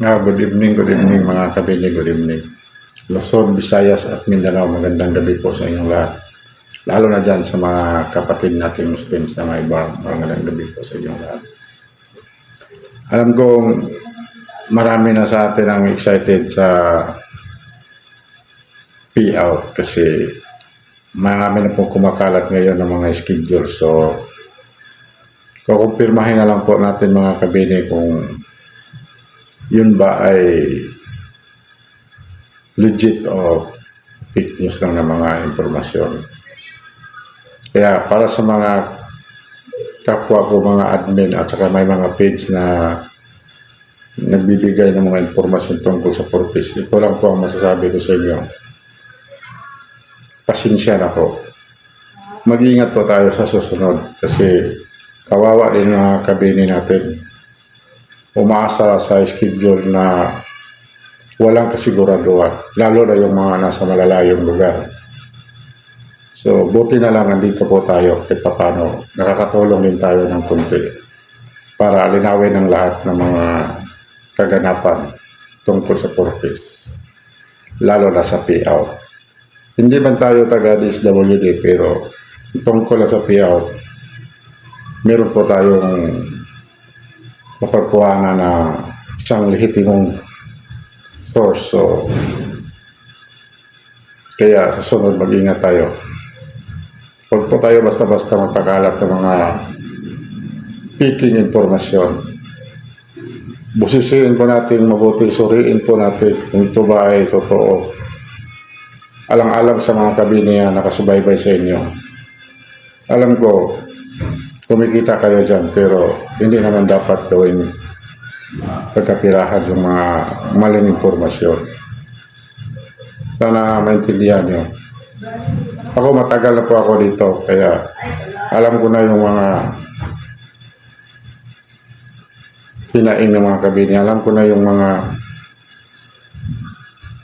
Ah, good evening, good evening mga kabili, good evening. Luzon, Visayas at Mindanao, magandang gabi po sa inyong lahat. Lalo na dyan sa mga kapatid nating Muslims na may bar, magandang gabi po sa inyong lahat. Alam kong marami na sa atin ang excited sa payout kasi marami na pong kumakalat ngayon ng mga schedule. So, kukumpirmahin na lang po natin mga kabini kung yun ba ay legit o fake news lang ng mga impormasyon. Kaya para sa mga kapwa ko mga admin at saka may mga page na nagbibigay ng mga impormasyon tungkol sa purpose, ito lang po ang masasabi ko sa inyo. Pasensya na po. Mag-ingat po tayo sa susunod kasi kawawa din mga kabini natin umaasa sa schedule na walang kasiguraduhan, lalo na yung mga nasa malalayong lugar. So, buti na lang nandito po tayo kahit papano. Nakakatulong din tayo ng kunti para linawin ang lahat ng mga kaganapan tungkol sa purpose, lalo na sa payout. Hindi man tayo taga DSWD pero tungkol sa payout, meron po tayong mapagkuhanan na isang lehitimong source. So, kaya sa sunod mag-ingat tayo. Huwag po tayo basta-basta magpakalat ng mga peaking informasyon. Busisiin po natin mabuti, suriin po natin kung ito ba ay totoo. Alang-alang sa mga kabini na nakasubaybay sa inyo. Alam ko, kumikita kayo dyan, pero hindi naman dapat gawin pagkapirahan yung mga maling impormasyon. Sana maintindihan nyo. Ako matagal na po ako dito, kaya alam ko na yung mga hinaing ng mga kabini. Alam ko na yung mga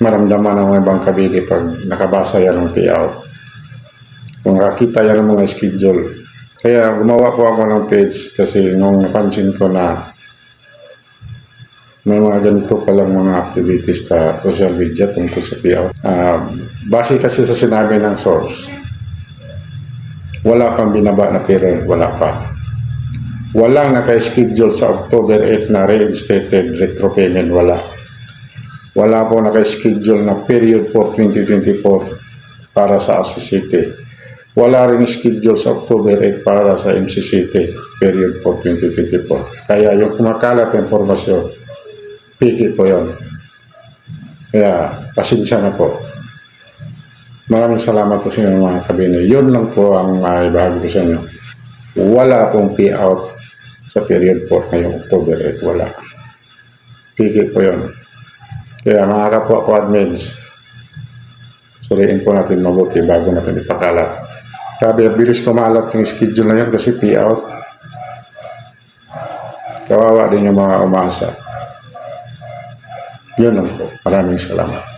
maramdaman ng mga ibang kabini pag nakabasa yan ng payout. Kung nakakita yan ng mga schedule, kaya gumawa po ako ng page kasi nung napansin ko na may mga ganito palang mga activities sa social media tungkol sa payout. Ah, base kasi sa sinabi ng source, wala pang binaba na payroll, wala pa. Walang naka-schedule sa October 8 na reinstated retro payment, wala. Wala po naka-schedule na period for 2024 para sa associated. Wala rin schedule sa October 8 para sa MCCT period for 2024. Kaya yung kumakalat na informasyon, piki po yon. Kaya pasensya na po. Maraming salamat po sa inyo mga kabine. Yun lang po ang maibahagi ko sa inyo. Wala pong payout sa period 4 ngayong October 8. Wala. Piki po yon. Kaya mga kapwa ko admins, suriin po natin mabuti bago natin ipakalat. Sabi, bilis kumalat yung schedule na yan kasi payout. Kawawa din yung mga umasa. Yun lang po. Maraming salamat.